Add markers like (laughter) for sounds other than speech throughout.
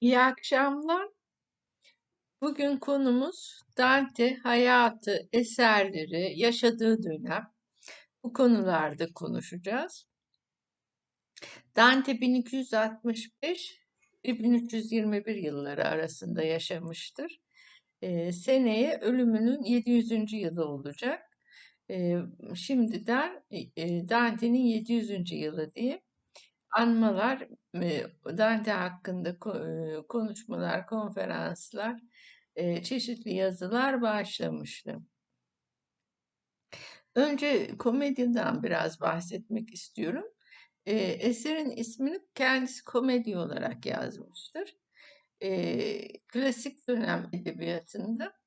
İyi akşamlar. Bugün konumuz Dante hayatı, eserleri, yaşadığı dönem. Bu konularda konuşacağız. Dante 1265 ve 1321 yılları arasında yaşamıştır. Ee, seneye ölümünün 700. yılı olacak. Ee, şimdiden e, Dante'nin 700. yılı diye anmalar, Dante hakkında ko- konuşmalar, konferanslar, çeşitli yazılar başlamıştı. Önce komediden biraz bahsetmek istiyorum. Eserin ismini kendisi komedi olarak yazmıştır. Klasik dönem edebiyatında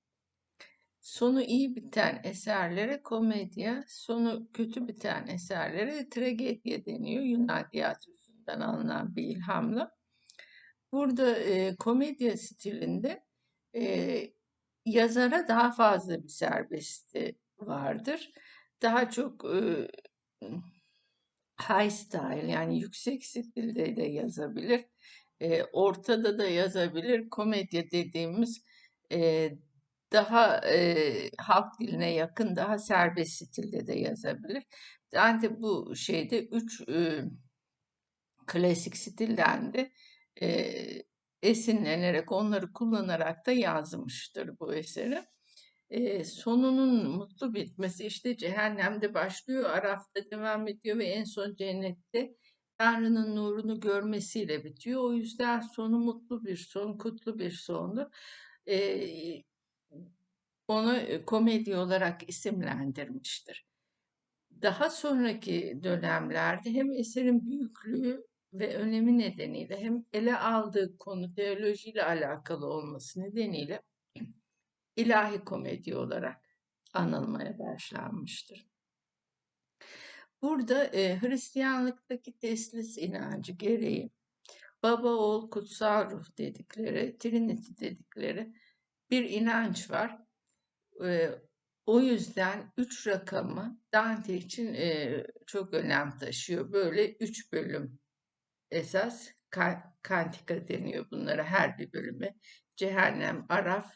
sonu iyi biten eserlere komedya, sonu kötü biten eserlere tragedya deniyor Yunan tiyatrosundan alınan bir ilhamla. Burada e, komedya stilinde e, yazara daha fazla bir serbestliği vardır. Daha çok e, high style yani yüksek stilde de yazabilir. E, ortada da yazabilir. Komedya dediğimiz e, daha e, halk diline yakın, daha serbest stilde de yazabilir. Dante bu şeyde üç e, klasik stilden de e, esinlenerek, onları kullanarak da yazmıştır bu eseri. E, sonunun mutlu bitmesi işte cehennemde başlıyor, Araf'ta devam ediyor ve en son cennette Tanrı'nın nurunu görmesiyle bitiyor. O yüzden sonu mutlu bir son, kutlu bir sondu. E, onu komedi olarak isimlendirmiştir. Daha sonraki dönemlerde hem eserin büyüklüğü ve önemi nedeniyle hem ele aldığı konu teolojiyle alakalı olması nedeniyle (clears throat) ilahi komedi olarak anılmaya başlanmıştır. Burada e, Hristiyanlıktaki teslis inancı gereği baba oğul kutsal ruh dedikleri, Trinity dedikleri bir inanç var. E, o yüzden üç rakamı Dante için e, çok önem taşıyor. Böyle üç bölüm esas kantika deniyor bunlara her bir bölüme. Cehennem, Araf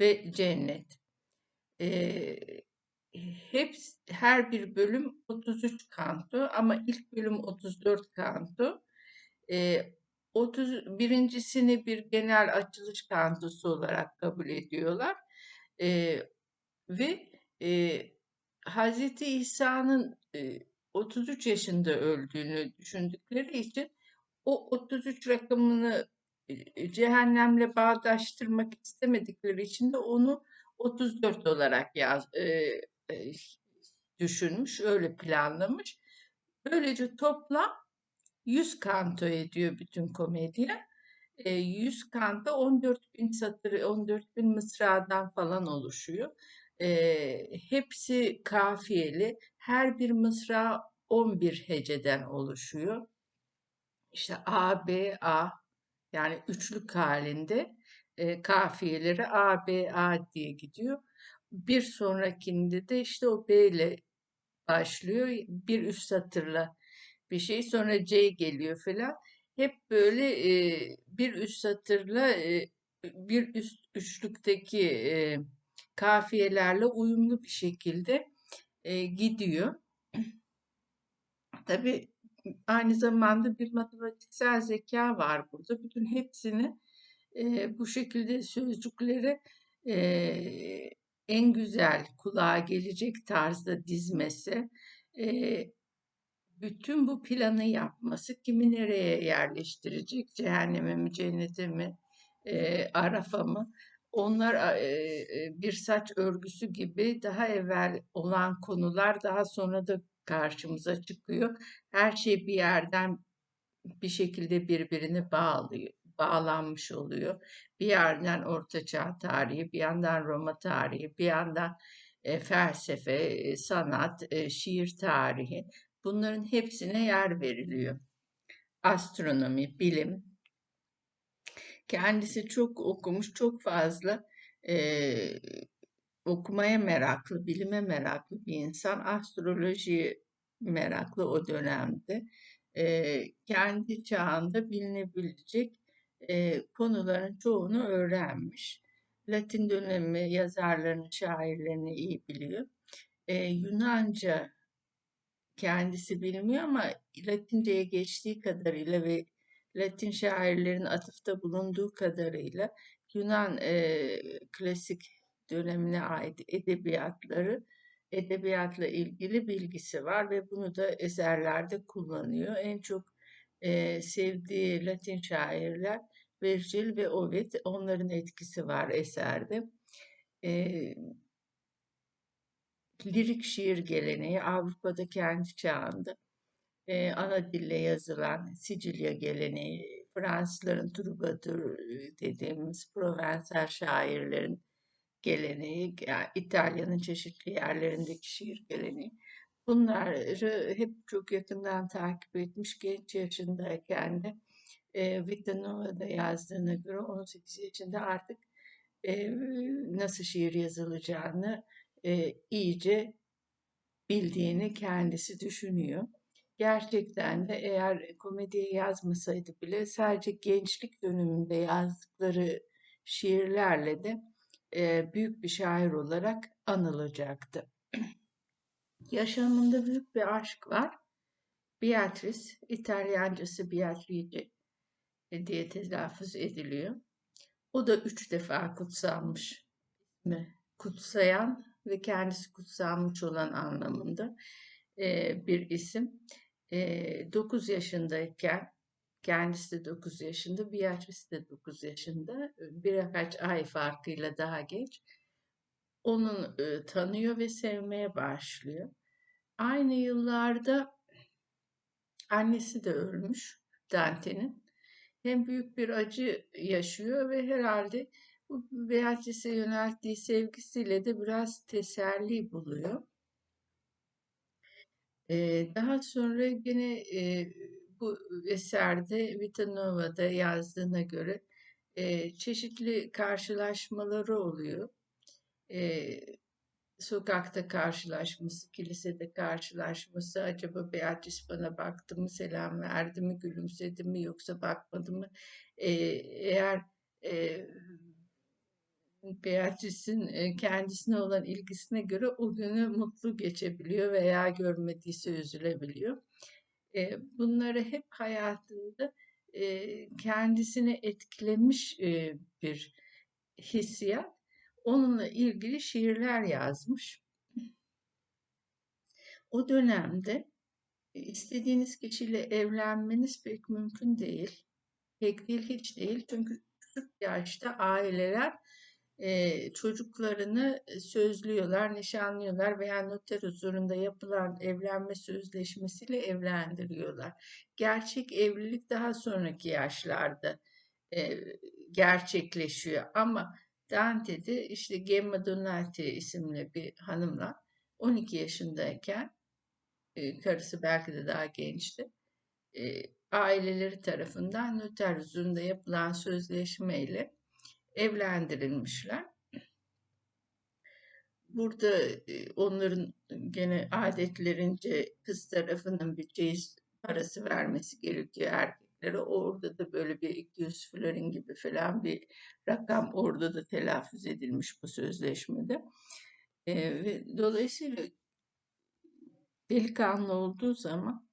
ve Cennet. Ee, hepsi, her bir bölüm 33 kanto ama ilk bölüm 34 kanto. Ee, 31.sini bir genel açılış kantosu olarak kabul ediyorlar. Ee, ve e, Hazreti İsa'nın e, 33 yaşında öldüğünü düşündükleri için o 33 rakamını e, cehennemle bağdaştırmak istemedikleri için de onu 34 olarak yaz, e, e, düşünmüş, öyle planlamış. Böylece toplam 100 kanto ediyor bütün komedya. E, 100 kanto 14 bin satır, 14 bin mısradan falan oluşuyor. E, hepsi kafiyeli. Her bir mısra 11 heceden oluşuyor işte A, B, A yani üçlük halinde e, kafiyeleri A, B, A diye gidiyor. Bir sonrakinde de işte o B ile başlıyor. Bir üst satırla bir şey sonra C geliyor falan. Hep böyle e, bir üst satırla e, bir üst üçlükteki e, kafiyelerle uyumlu bir şekilde e, gidiyor. Tabii aynı zamanda bir matematiksel zeka var burada. Bütün hepsini e, bu şekilde sözcükleri e, en güzel kulağa gelecek tarzda dizmesi, e, bütün bu planı yapması, kimi nereye yerleştirecek, cehenneme mi, cennete mi, e, Araf'a mı, onlar e, bir saç örgüsü gibi daha evvel olan konular daha sonra da karşımıza çıkıyor. Her şey bir yerden bir şekilde birbirini bağlıyor, bağlanmış oluyor. Bir yerden Ortaçağ tarihi, bir yandan Roma tarihi, bir yandan e, felsefe, e, sanat, e, şiir tarihi. Bunların hepsine yer veriliyor. Astronomi, bilim. Kendisi çok okumuş, çok fazla e, okumaya meraklı, bilime meraklı bir insan. Astroloji meraklı o dönemde. E, kendi çağında bilinebilecek e, konuların çoğunu öğrenmiş. Latin dönemi yazarlarını, şairlerini iyi biliyor. E, Yunanca kendisi bilmiyor ama Latince'ye geçtiği kadarıyla ve Latin şairlerin atıfta bulunduğu kadarıyla Yunan e, klasik dönemine ait edebiyatları, edebiyatla ilgili bilgisi var ve bunu da eserlerde kullanıyor. En çok e, sevdiği Latin şairler Virgil ve Ovid, onların etkisi var eserde. E, lirik şiir geleneği Avrupa'da kendi çağında e, ana dille yazılan Sicilya geleneği, Fransızların troubadour dediğimiz Provençal şairlerin geleneği, yani İtalya'nın çeşitli yerlerindeki şiir geleneği. Bunları hep çok yakından takip etmiş genç yaşındayken de e, Vita Nova'da yazdığına göre 18 yaşında artık e, nasıl şiir yazılacağını e, iyice bildiğini kendisi düşünüyor. Gerçekten de eğer komediye yazmasaydı bile sadece gençlik döneminde yazdıkları şiirlerle de e, büyük bir şair olarak anılacaktı. Yaşamında büyük bir aşk var. Beatrice, İtalyancası Beatrice diye telaffuz ediliyor. O da üç defa kutsanmış. Kutsayan ve kendisi kutsanmış olan anlamında bir isim. 9 yaşındayken kendisi de 9 yaşında, Beatrice de 9 yaşında. Birkaç ay farkıyla daha genç. Onun tanıyor ve sevmeye başlıyor. Aynı yıllarda annesi de ölmüş Dante'nin. Hem büyük bir acı yaşıyor ve herhalde bu Beatrice'e yönelttiği sevgisiyle de biraz teselli buluyor. Ee, daha sonra yine e, bu eserde Vita Nova'da yazdığına göre e, çeşitli karşılaşmaları oluyor. E, sokakta karşılaşması, kilisede karşılaşması, acaba Beatrice bana baktı mı, selam verdi mi, gülümsedi mi yoksa bakmadı mı? E, eğer e, Beatrice'in kendisine olan ilgisine göre o günü mutlu geçebiliyor veya görmediyse üzülebiliyor. Bunları hep hayatında kendisini etkilemiş bir hissiyat. Onunla ilgili şiirler yazmış. O dönemde istediğiniz kişiyle evlenmeniz pek mümkün değil. Pek değil, hiç değil. Çünkü küçük yaşta aileler e, çocuklarını sözlüyorlar, nişanlıyorlar veya noter huzurunda yapılan evlenme sözleşmesiyle evlendiriyorlar. Gerçek evlilik daha sonraki yaşlarda e, gerçekleşiyor ama Dante'de işte Gemma Donati isimli bir hanımla 12 yaşındayken e, karısı belki de daha gençti. E, aileleri tarafından noter huzurunda yapılan sözleşmeyle evlendirilmişler. Burada onların gene adetlerince kız tarafının bir çeyiz parası vermesi gerekiyor erkeklere. Orada da böyle bir 200 florin gibi falan bir rakam orada da telaffuz edilmiş bu sözleşmede. E, ve dolayısıyla delikanlı olduğu zaman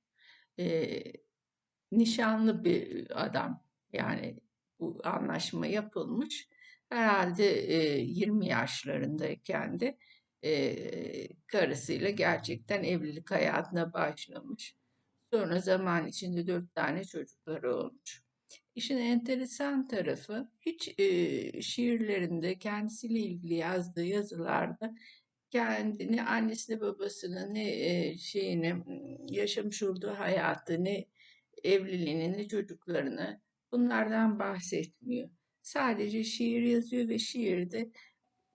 e, nişanlı bir adam yani bu anlaşma yapılmış. Herhalde 20 yaşlarındayken de karısıyla gerçekten evlilik hayatına başlamış. Sonra zaman içinde dört tane çocukları olmuş. İşin enteresan tarafı hiç e, şiirlerinde kendisiyle ilgili yazdığı yazılarda kendini annesini babasını ne e, şeyini yaşamış olduğu hayatı ne evliliğini ne çocuklarını bunlardan bahsetmiyor. Sadece şiir yazıyor ve şiirde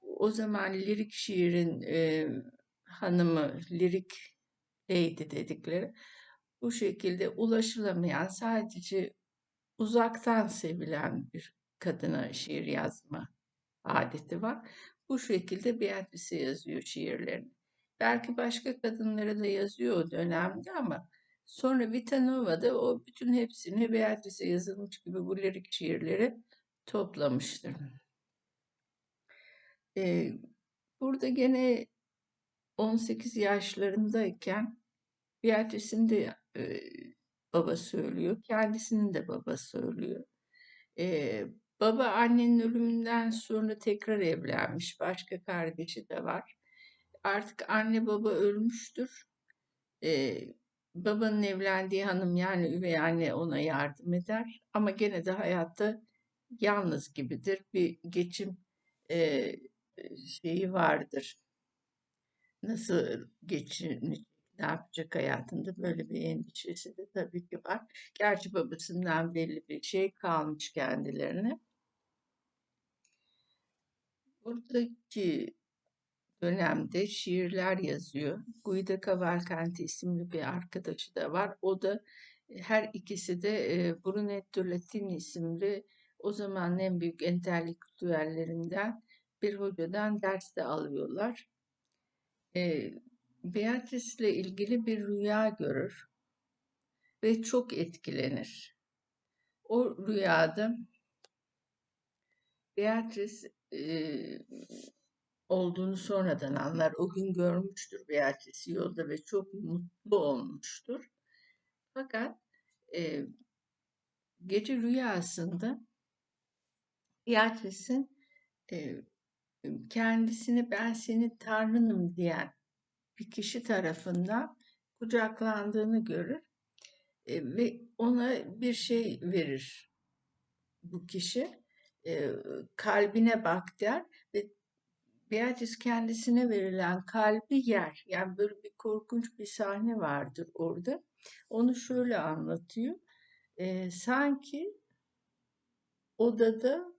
o zaman lirik şiirin e, hanımı, lirik lady dedikleri bu şekilde ulaşılamayan sadece uzaktan sevilen bir kadına şiir yazma adeti var. Bu şekilde Beatrice yazıyor şiirlerini. Belki başka kadınlara da yazıyor o dönemde ama Sonra Vitanova'da o bütün hepsini Beatrice'e yazılmış gibi bu lirik şiirleri toplamıştır. Ee, burada gene 18 yaşlarındayken Beatrice'in de e, baba söylüyor, kendisinin de baba söylüyor. Ee, baba annenin ölümünden sonra tekrar evlenmiş, başka kardeşi de var. Artık anne baba ölmüştür. Ee, babanın evlendiği hanım yani üvey anne ona yardım eder ama gene de hayatta yalnız gibidir. Bir geçim e, şeyi vardır. Nasıl geçinecek, ne yapacak hayatında böyle bir endişesi de tabii ki var. Gerçi babasından belli bir şey kalmış kendilerine. Buradaki dönemde şiirler yazıyor. Guido Cavalcanti isimli bir arkadaşı da var. O da her ikisi de e, Brunetto Latini isimli o zamanın en büyük entelektüellerinden bir hocadan ders de alıyorlar. E, Beatrice ile ilgili bir rüya görür ve çok etkilenir. O rüyada Beatrice e, olduğunu sonradan anlar. O gün görmüştür Beatrice yolda ve çok mutlu olmuştur. Fakat e, gece rüyasında Beatrice'in e, kendisini ben senin tanrınım diyen bir kişi tarafından kucaklandığını görür e, ve ona bir şey verir bu kişi. E, kalbine bak der ve Beatrice kendisine verilen kalbi yer. Yani böyle bir korkunç bir sahne vardır orada. Onu şöyle anlatıyor. E, sanki odada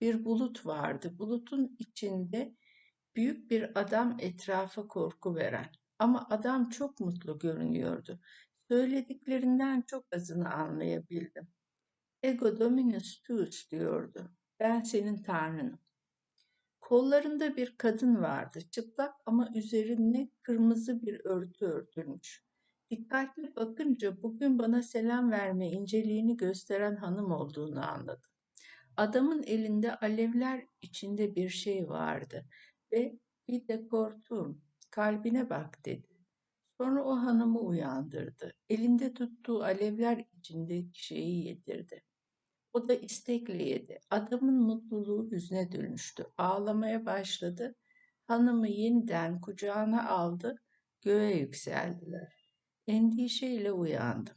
bir bulut vardı. Bulutun içinde büyük bir adam etrafa korku veren. Ama adam çok mutlu görünüyordu. Söylediklerinden çok azını anlayabildim. Ego dominus tuus diyordu. Ben senin tanrınım. Kollarında bir kadın vardı. Çıplak ama üzerine kırmızı bir örtü örtülmüş. Dikkatli bakınca bugün bana selam verme inceliğini gösteren hanım olduğunu anladım. Adamın elinde alevler içinde bir şey vardı ve bir dekortum kalbine bak dedi. Sonra o hanımı uyandırdı. Elinde tuttuğu alevler içindeki şeyi yedirdi. O da istekle. Adamın mutluluğu yüzüne dönüştü. Ağlamaya başladı. Hanımı yeniden kucağına aldı. Göğe yükseldiler. Endişeyle uyandım.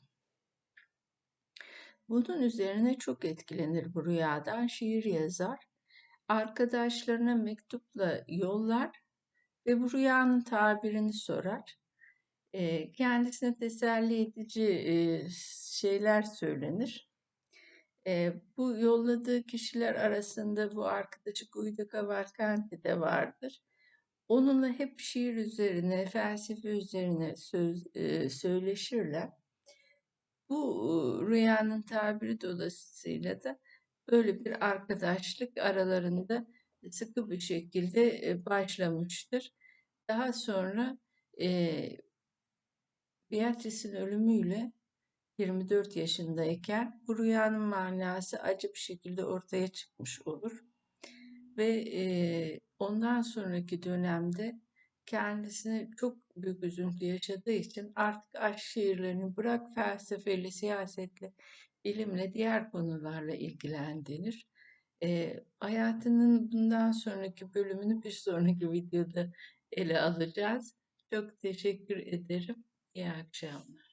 Bunun üzerine çok etkilenir bu rüyadan şiir yazar. Arkadaşlarına mektupla yollar ve bu rüyanın tabirini sorar. kendisine teselli edici şeyler söylenir. Bu yolladığı kişiler arasında bu arkadaşı Guido Cavalcanti de vardır. Onunla hep şiir üzerine, felsefe üzerine söz, söyleşirler. Bu rüyanın tabiri dolayısıyla da böyle bir arkadaşlık aralarında sıkı bir şekilde başlamıştır. Daha sonra e, Beatrice'in ölümüyle 24 yaşındayken bu rüyanın manası acı bir şekilde ortaya çıkmış olur. Ve e, ondan sonraki dönemde kendisine çok büyük üzüntü yaşadığı için artık aşk şiirlerini bırak felsefeyle, siyasetle, bilimle, diğer konularla ilgilendirir. E, hayatının bundan sonraki bölümünü bir sonraki videoda ele alacağız. Çok teşekkür ederim. İyi akşamlar.